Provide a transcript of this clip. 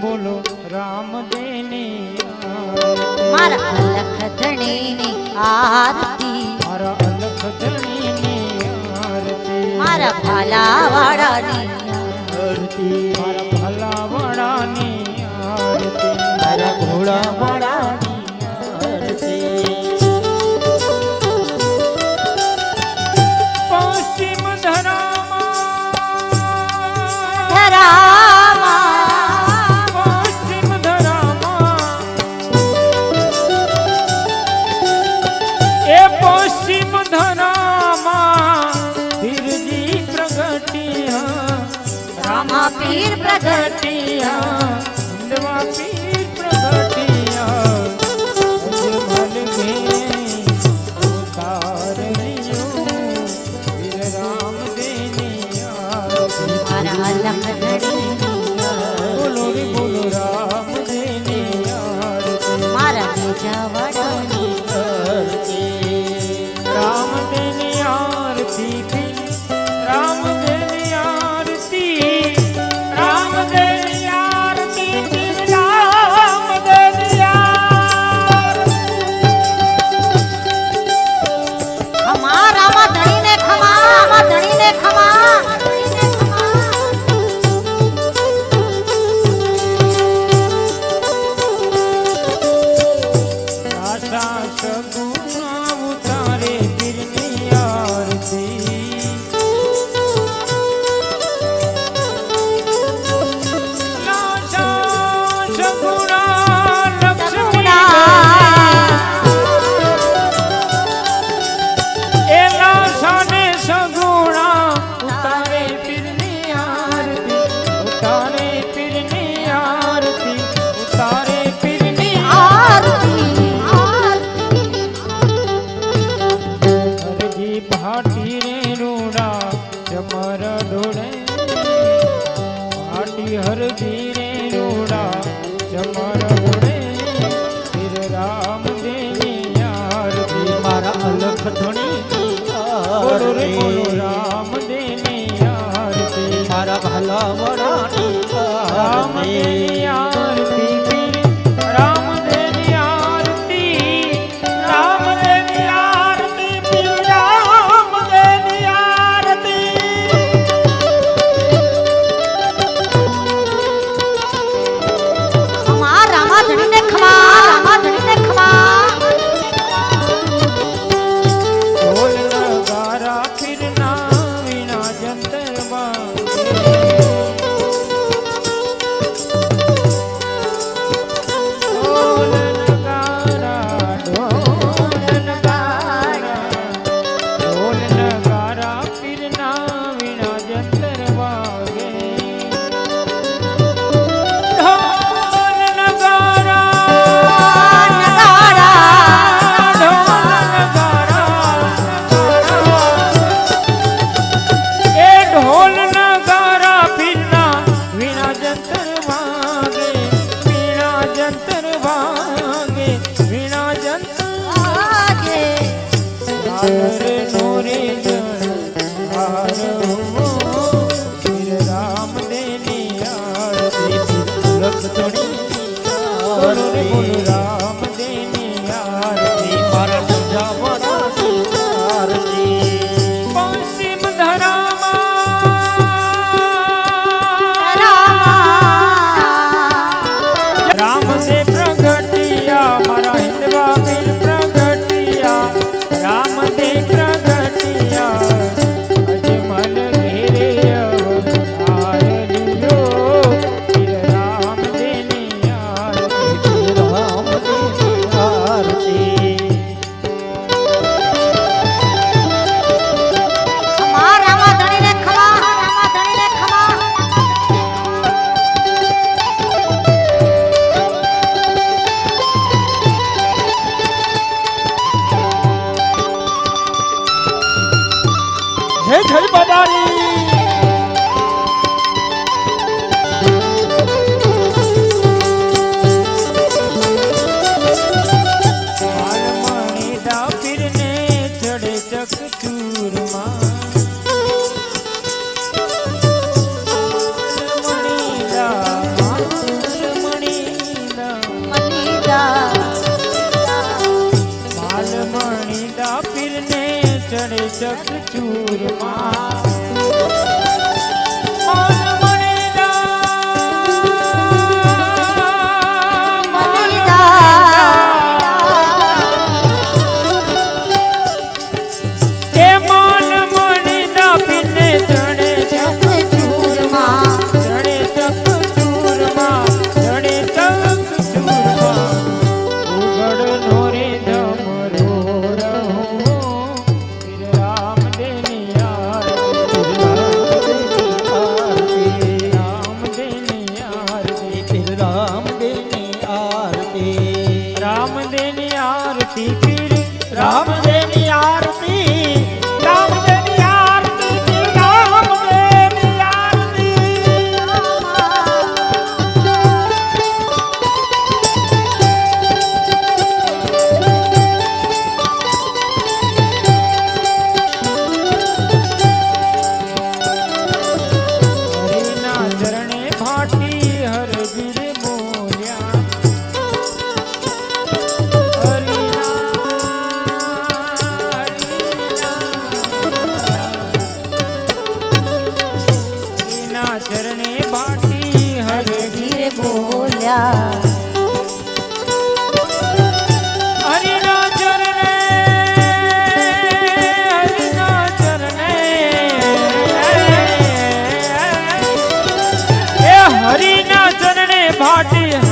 બોલો રામ દેને મારા અલખ ધણીની આરતી મારા અલખ ધણીની પીર પ્રગટિયા. ઊંડવા પીર પ્રગટિયા. મન મે રામ દેનિયા. Hare ચડે ચક ચરણે બાટી હરે ધીરે બોલ્યા. હરિના ચરણે ભાટી